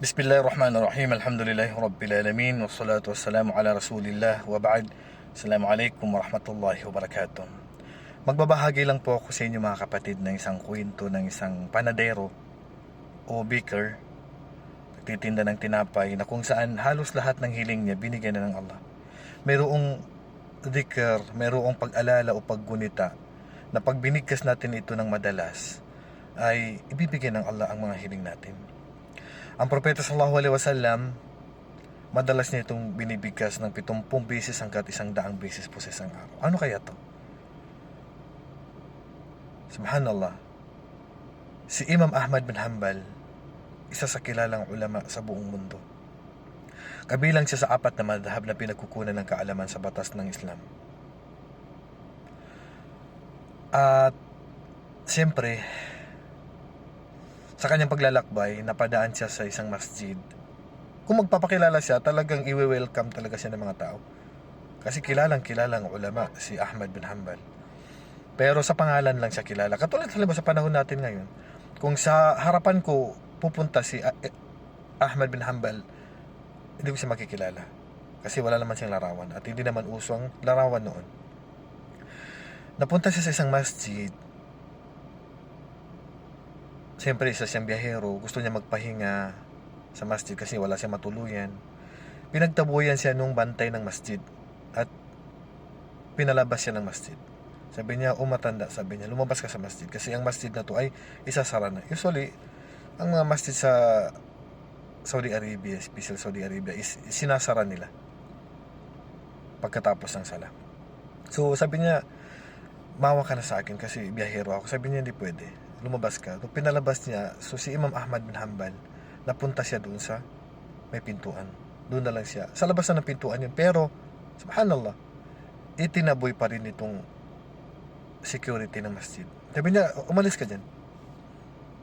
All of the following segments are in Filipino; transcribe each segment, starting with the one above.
Bismillahirrahmanirrahim. Alhamdulillahi Rabbil Alamin. Wassalatu wassalamu ala Rasulillah. Wa ba'd. Assalamualaikum warahmatullahi wabarakatuh. Magbabahagi lang po ako sa inyo mga kapatid ng isang kwento ng isang panadero o baker nagtitinda ng tinapay na kung saan halos lahat ng hiling niya binigyan na ng Allah. Mayroong dhikr, mayroong pag-alala o paggunita na pag binigkas natin ito ng madalas ay ibibigay ng Allah ang mga hiling natin. Ang propeta sallallahu alaihi wasallam madalas niya itong binibigkas ng 70 beses hanggat isang daang beses po sa isang araw. Ano kaya to? Subhanallah. Si Imam Ahmad bin Hanbal, isa sa kilalang ulama sa buong mundo. Kabilang siya sa apat na madhab na pinagkukunan ng kaalaman sa batas ng Islam. At siyempre, sa kanyang paglalakbay, napadaan siya sa isang masjid. Kung magpapakilala siya, talagang iwe-welcome talaga siya ng mga tao. Kasi kilalang kilalang ulama si Ahmad bin Hanbal. Pero sa pangalan lang siya kilala. Katulad halimbawa sa panahon natin ngayon, kung sa harapan ko pupunta si eh, Ahmad bin Hanbal, hindi ko siya makikilala. Kasi wala naman siyang larawan at hindi naman uso ang larawan noon. Napunta siya sa isang masjid Siyempre, isa siyang biyahero, gusto niya magpahinga sa masjid kasi wala siyang matuluyan. Pinagtabuyan siya nung bantay ng masjid at pinalabas siya ng masjid. Sabi niya, umatanda, sabi niya, lumabas ka sa masjid kasi ang masjid na to ay isasara na. Usually, ang mga masjid sa Saudi Arabia, special Saudi Arabia, is sinasara nila pagkatapos ng sala. So, sabi niya, mawa ka na sa akin kasi biyahero ako. Sabi niya, hindi pwede. Lumabas ka. Nung pinalabas niya, so si Imam Ahmad bin Hanbal, napunta siya doon sa may pintuan. Doon na lang siya. Sa labas na ng pintuan yun. Pero, subhanallah, itinaboy pa rin itong security ng masjid. Sabi niya, umalis ka dyan.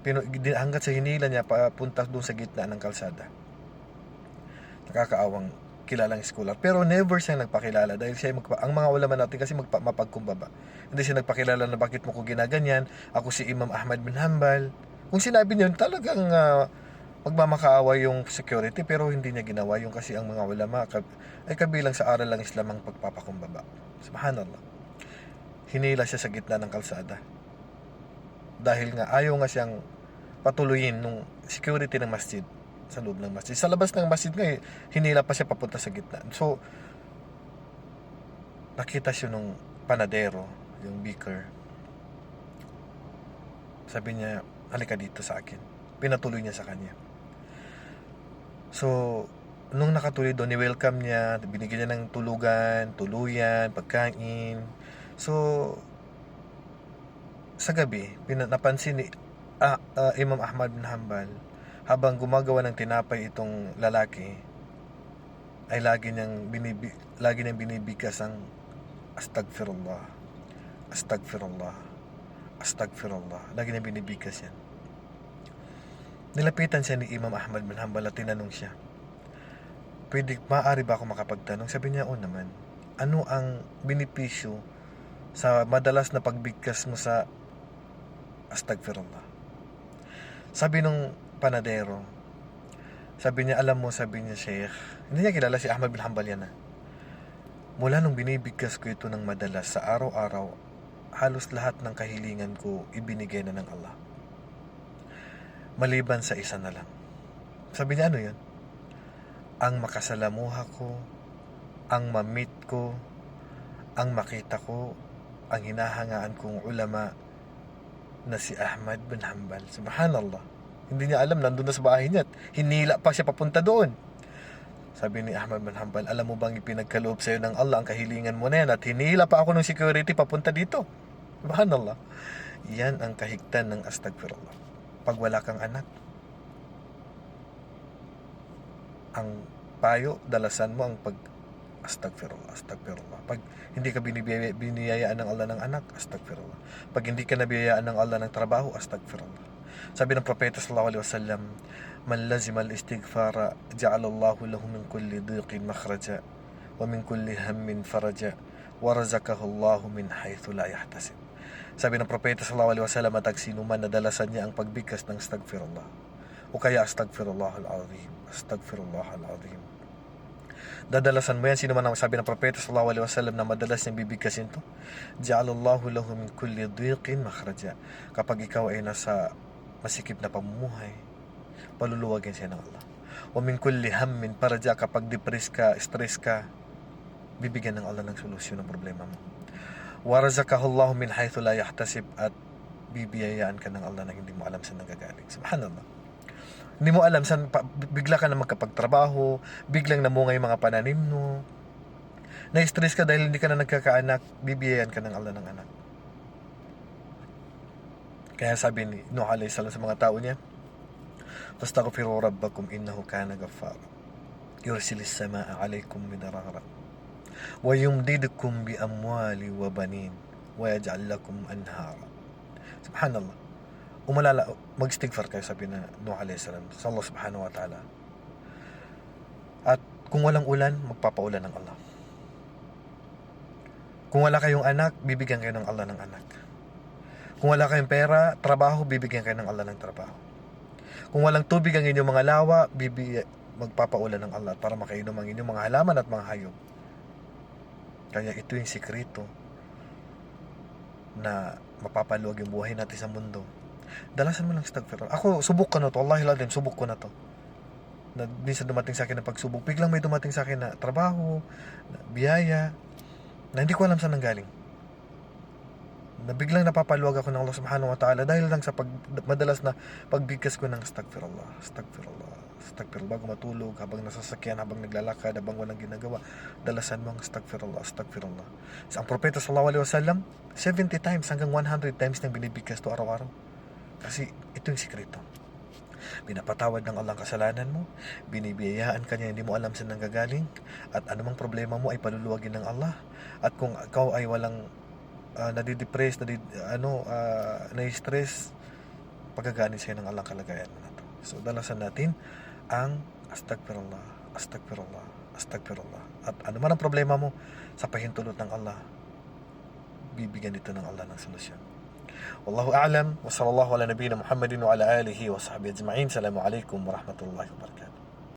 Pino, hanggat sa hinila niya, papunta doon sa gitna ng kalsada. Nakakaawang kilalang scholar. Pero never siya nagpakilala dahil siya magpa, ang mga ulama natin kasi magpa, mapagkumbaba. Hindi siya nagpakilala na bakit mo ko ginaganyan. Ako si Imam Ahmad bin Hanbal. Kung sinabi niya talagang ah, magmamakaawa yung security pero hindi niya ginawa yung kasi ang mga ulama kab- ay kabilang sa aral ng Islam ang pagpapakumbaba. Subhanallah. Hinila siya sa gitna ng kalsada. Dahil nga ayaw nga siyang patuloyin nung security ng masjid sa loob ng masjid. Sa labas ng masjid nga, eh, hinila pa siya papunta sa gitna. So, nakita siya nung panadero, yung beaker. Sabi niya, halika dito sa akin. Pinatuloy niya sa kanya. So, nung nakatuloy doon, ni-welcome niya, binigyan niya ng tulugan, tuluyan, pagkain. So, sa gabi, pina- napansin ni ah, ah, Imam Ahmad bin Hanbal habang gumagawa ng tinapay itong lalaki ay lagi niyang binibi, lagi niyang binibigkas ang astagfirullah astagfirullah astagfirullah. Lagi niyang binibigkas yan. Nilapitan siya ni Imam Ahmad bin Hanbal at tinanong siya pwede, maaari ba ako makapagtanong? Sabi niya, o naman. Ano ang binipisyo sa madalas na pagbigkas mo sa astagfirullah? Sabi nung panadero, sabi niya, alam mo, sabi niya, Sheikh, hindi niya kilala si Ahmad bin Hanbal yan ah. Mula nung binibigkas ko ito ng madalas sa araw-araw, halos lahat ng kahilingan ko ibinigay na ng Allah. Maliban sa isa na lang. Sabi niya, ano yun? Ang makasalamuha ko, ang mamit ko, ang makita ko, ang hinahangaan kong ulama na si Ahmad bin Hanbal. Subhanallah. Hindi niya alam, nandun na sa bahay niya. Hinila pa siya papunta doon. Sabi ni Ahmad bin Hanbal, alam mo bang ipinagkaloob sa'yo ng Allah ang kahilingan mo na yan at hinila pa ako ng security papunta dito. Subhanallah. Yan ang kahigtan ng astagfirullah. Pag wala kang anak, ang payo, dalasan mo ang pag astagfirullah, astagfirullah. Pag hindi ka binibiyaya, biniyayaan ng Allah ng anak, astagfirullah. Pag hindi ka nabiyayaan ng Allah ng trabaho, astagfirullah. Sabi ng propeta sallallahu alaihi wasallam, "Man lazima al-istighfara, ja'ala Allahu lahu min kulli dhiqin makhraja wa min kulli hammin faraja wa razaqahu Allahu min haythu la yahtasib." Sabi ng propeta sallallahu alaihi wasallam, at sino man nadalasan niya ang pagbigkas ng astagfirullah O kaya astagfirullah al-azim. Astagfirullah al-azim. Dadalasan mo yan. Sino man ang sabi ng propeta sallallahu alaihi wasallam na madalas niyang bibigkasin to. Ja'alallahu lahu min kulli dhiqin makhraja. Kapag ikaw ay nasa masikip na pamumuhay, paluluwagin siya ng Allah. O min kulli hammin paraja kapag depressed ka, stress ka, bibigyan ng Allah ng solusyon ng problema mo. Warazakahullahu min haythu la yahtasib at bibiyayaan ka ng Allah na hindi mo alam saan nagagaling. Subhanallah. Hindi mo alam saan pa, bigla ka na magkapagtrabaho, biglang namunga yung mga pananim mo. Na-stress ka dahil hindi ka na nagkakaanak, bibiyayaan ka ng Allah ng anak. Kaya sabi ni Nuh alayhi salam sa mga tao niya, Tastaghfiru rabbakum innahu kana ghaffara. Yursil as-samaa 'alaykum midarara. Wa yumdidukum bi amwali wa banin wa yaj'al lakum anhara. Subhanallah. Umalala, mag-istighfar kayo sabi na Nuh alayhi salam sa Allah subhanahu wa ta'ala. At kung walang ulan, magpapaulan ng Allah. Kung wala kayong anak, bibigyan kayo ng Allah ng anak kung wala kayong pera, trabaho, bibigyan kayo ng Allah ng trabaho kung walang tubig ang inyong mga lawa, bibi, magpapaulan ng Allah para makainom ang inyong mga halaman at mga hayop. Kaya ito yung sikreto na mapapaluwag yung buhay natin sa mundo. Dalasan mo lang stagfirullah. Ako, subok ko na to. Wallahi lalim, subok ko na to. Na, minsan dumating sa akin na pagsubok. Biglang may dumating sa akin na trabaho, na biyaya, na hindi ko alam saan nanggaling na biglang napapaluwag ako ng Allah subhanahu wa ta'ala dahil lang sa pag, madalas na pagbigkas ko ng astagfirullah, astagfirullah, astagfirullah bago matulog, habang nasasakyan, habang naglalakad, habang walang ginagawa, dalasan mo ang astagfirullah, astagfirullah. Sa ang propeta sallallahu alaihi wasallam, 70 times hanggang 100 times nang binibigkas to araw-araw. Kasi ito yung sikreto. Pinapatawad ng Allah ang kasalanan mo, binibiyayaan ka niya, hindi mo alam saan nanggagaling, at anumang problema mo ay paluluwagin ng Allah. At kung ikaw ay walang uh, nadidepress, nadid, ano, uh, na-stress, pagkaganin sa'yo ng Allah ang kalagayan na to. So, dalasan natin ang astagfirullah, astagfirullah, astagfirullah. At ano man ang problema mo, sa pahintulot ng Allah, bibigyan dito ng Allah ng solusyon. Wallahu a'lam wa sallallahu ala nabiyina Muhammadin wa ala alihi wa sahbihi ajma'in. Assalamu alaikum wa rahmatullahi wa barakatuh.